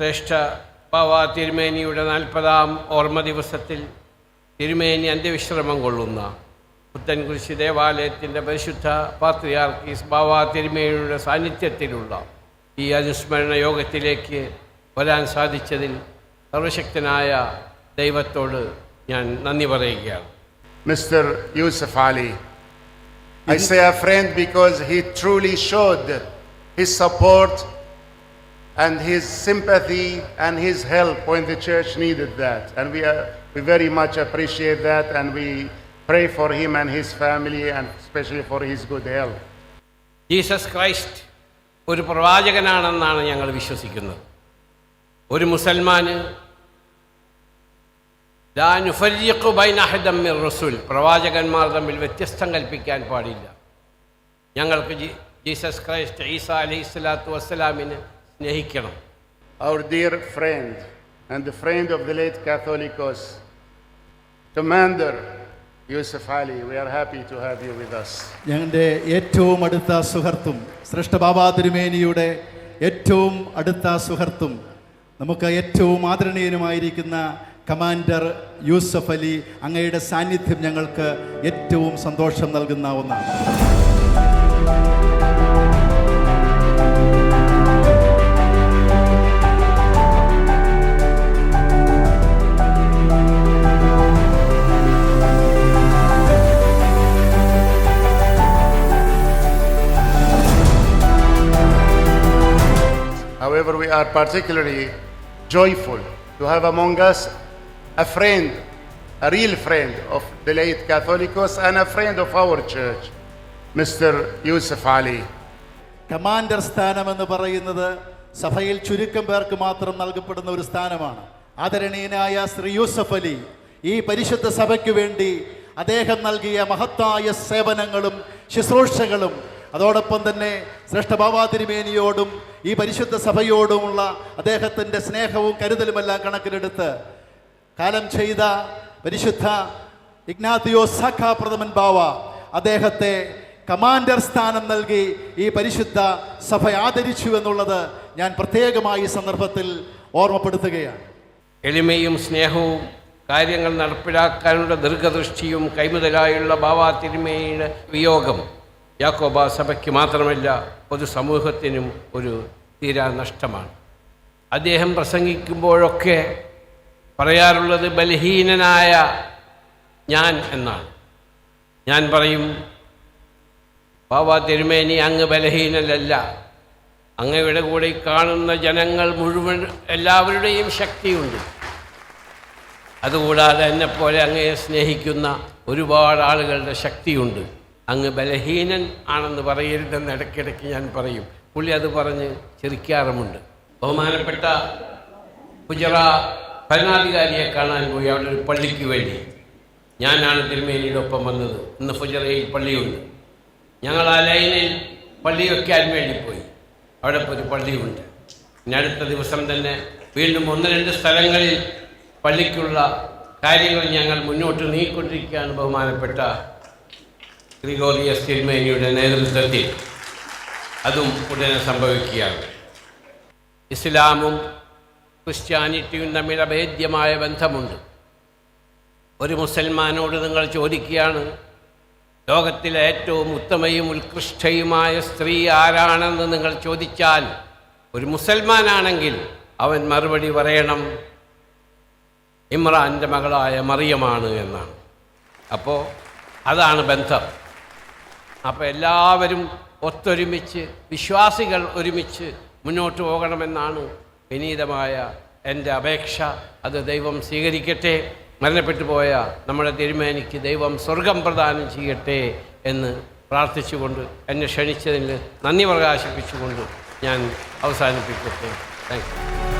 ശ്രേഷ്ഠ പാവ തിരുമേനിയുടെ നാൽപ്പതാം ഓർമ്മ ദിവസത്തിൽ തിരുമേനി അന്ത്യവിശ്രമം കൊള്ളുന്ന പുത്തൻകുരിശി ദേവാലയത്തിന്റെ പരിശുദ്ധ പാത്രിയാർക്കീസ് ബാവ തിരുമേനിയുടെ സാന്നിധ്യത്തിലുള്ള ഈ അനുസ്മരണ യോഗത്തിലേക്ക് വരാൻ സാധിച്ചതിൽ സർവശക്തനായ ദൈവത്തോട് ഞാൻ നന്ദി പറയുകയാണ്. Mister Yusuf Ali I say friend because he truly showed his support and his sympathy and his help when the church needed that. And we, are, we very much appreciate that and we pray for him and his family and especially for his good health. Jesus Christ ഒരു പ്രവാചകനാണെന്നാണ് ഞങ്ങൾ വിശ്വസിക്കുന്നത് ഒരു മുസൽമാന് ലാ നുഫരിഖു ബൈന അഹദം മിർ റസൂൽ പ്രവാചകന്മാർ തമ്മിൽ വ്യത്യസ്തം കൽപ്പിക്കാൻ പാടില്ല ഞങ്ങൾക്ക് ജി- ജീസസ് ക്രൈസ്റ്റ് ഈസ അലൈഹി സ്വലാത്തു വസ്സലാമിനെ സ്നേഹിക്കണം Our dear friend and the friend of the late Catholicos, Commander Yusuf Ali, we are happy to have you with us. ഞങ്ങളുടെ ഏറ്റവും അടുത്ത സുഹൃത്തും ശ്രേഷ്ഠ ബാബാ തിരുമേനിയുടെ ഏറ്റവും അടുത്ത സുഹൃത്തും നമുക്ക് ഏറ്റവും ആദരണീയനുമായിരിക്കുന്ന കമാൻഡർ യൂസഫ് അലി അങ്ങയുടെ സാന്നിധ്യം ഞങ്ങൾക്ക് ഏറ്റവും സന്തോഷം നൽകുന്ന ഒന്നാണ് However, we are particularly joyful to have among us a friend, a real friend of the late Catholicos and a friend of our church, Mr. Yusuf Ali. Commander സ്ഥാനം എന്ന് പറയുന്നത് സഭയിൽ ചുരുക്കം പേർക്ക് മാത്രം നൽകപ്പെടുന്ന ഒരു സ്ഥാനമാണ് ആദരണീയനായ ശ്രീ യൂസഫ് അലി ഈ പരിശുദ്ധ സഭയ്ക്ക് വേണ്ടി അദ്ദേഹം നൽകിയ മഹത്തായ സേവനങ്ങളും ശുശ്രൂഷകളും അതോടൊപ്പം തന്നെ ശ്രേഷ്ഠ ബാബാ തിരുമേനിയോടും ഈ പരിശുദ്ധ സഭയോടുമുള്ള അദ്ദേഹത്തിന്റെ സ്നേഹവും കരുതലുമെല്ലാം കണക്കിലെടുത്ത് കാലം ചെയ്ത പരിശുദ്ധ ഇഗ്നാത്തിയോ സഖ പ്രഥമൻ ബാവ അദ്ദേഹത്തെ കമാൻഡർ സ്ഥാനം നൽകി ഈ പരിശുദ്ധ സഭ ആദരിച്ചു എന്നുള്ളത് ഞാൻ പ്രത്യേകമായി ഈ സന്ദർഭത്തിൽ ഓർമ്മപ്പെടുത്തുകയാണ്. എളിമയും സ്നേഹവും കാര്യങ്ങൾ നടപ്പിലാക്കാനുള്ള ദീർഘദൃഷ്ടിയും കൈമുതലായുള്ള ബാബാ തിരുമേനിയുടെ വിയോഗം യാക്കോബ സഭയ്ക്ക് മാത്രമല്ല പൊതുസമൂഹത്തിനും ഒരു തീരാ നഷ്ടമാണ്. അദ്ദേഹം പ്രസംഗിക്കുമ്പോഴൊക്കെ പറയാറുള്ളത് ബലഹീനനായ ഞാൻ എന്നാണ്. ഞാൻ പറയും ബാബ തിരുമേനി അങ്ങ് ബലഹീനനല്ല. അങ്ങയുടെ കൂടെ കാണുന്ന ജനങ്ങൾ മുഴുവൻ എല്ലാവരുടെയും ശക്തിയുണ്ട്. അതുകൂടാതെ എന്നെപ്പോലെ അങ്ങയെ സ്നേഹിക്കുന്ന ഒരുപാട് ആളുകളുടെ ശക്തിയുണ്ട്. അങ്ങ് ബലഹീനൻ ആണെന്ന് പറയരുതെന്ന് ഇടയ്ക്കിടയ്ക്ക് ഞാൻ പറയും. പുള്ളി അത് പറഞ്ഞ് ചിരിക്കാറുമുണ്ട്. ബഹുമാനപ്പെട്ട ഗുജറ ഭരണാധികാരിയെ കാണാൻ പോയി അവിടെ ഒരു പള്ളിക്ക് വേണ്ടി. ഞാനാണ് തിരുമേനിയുടെ ഒപ്പം വന്നത്. ഇന്ന് ഫുജറയിൽ പള്ളിയുണ്ട്. ഞങ്ങൾ ആ ലൈനിൽ പള്ളി വയ്ക്കാൻ വേണ്ടി പോയി. അവിടെ ഒരു പള്ളിയുണ്ട്. ഇനി അടുത്ത ദിവസം തന്നെ വീണ്ടും ഒന്ന് രണ്ട് സ്ഥലങ്ങളിൽ പള്ളിക്കുള്ള കാര്യങ്ങൾ ഞങ്ങൾ മുന്നോട്ട് നീങ്ങിക്കൊണ്ടിരിക്കുകയാണ് ബഹുമാനപ്പെട്ട ഗ്രിഗോറിയസ് തിരുമേനിയുടെ നേതൃത്വത്തിൽ അതും ഉടനെ സംഭവിക്കുകയാണ്. ഇസ്ലാമും ക്രിസ്ത്യാനിറ്റിയും തമ്മിൽ അഭേദ്യമായ ബന്ധമുണ്ട്. ഒരു മുസൽമാനോട് നിങ്ങൾ ചോദിക്കുകയാണ് ലോകത്തിലെ ഏറ്റവും ഉത്തമയും ഉത്കൃഷ്ടയുമായ സ്ത്രീ ആരാണെന്ന് നിങ്ങൾ ചോദിച്ചാൽ ഒരു മുസൽമാനാണെങ്കിൽ അവൻ മറുപടി പറയണം ഇമ്രാന്റെ മകളായ മറിയമാണ് എന്നാണ്. അപ്പോൾ അതാണ് ബന്ധം. അപ്പോൾ എല്ലാവരും ഒത്തൊരുമിച്ച് വിശ്വാസികൾ ഒരുമിച്ച് മുന്നോട്ട് പോകണമെന്നാണ് വിനീതമായ എന്റെ അപേക്ഷ. അത് ദൈവം സ്വീകരിക്കട്ടെ. മരണപ്പെട്ടു പോയ നമ്മുടെ തിരുമേനിക്ക് ദൈവം സ്വർഗം പ്രദാനം ചെയ്യട്ടെ എന്ന് പ്രാർത്ഥിച്ചുകൊണ്ട് എന്നെ ക്ഷണിച്ചതിന് നന്ദി പ്രകാശിപ്പിച്ചുകൊണ്ട് ഞാൻ അവസാനിപ്പിക്കട്ടെ. Thank you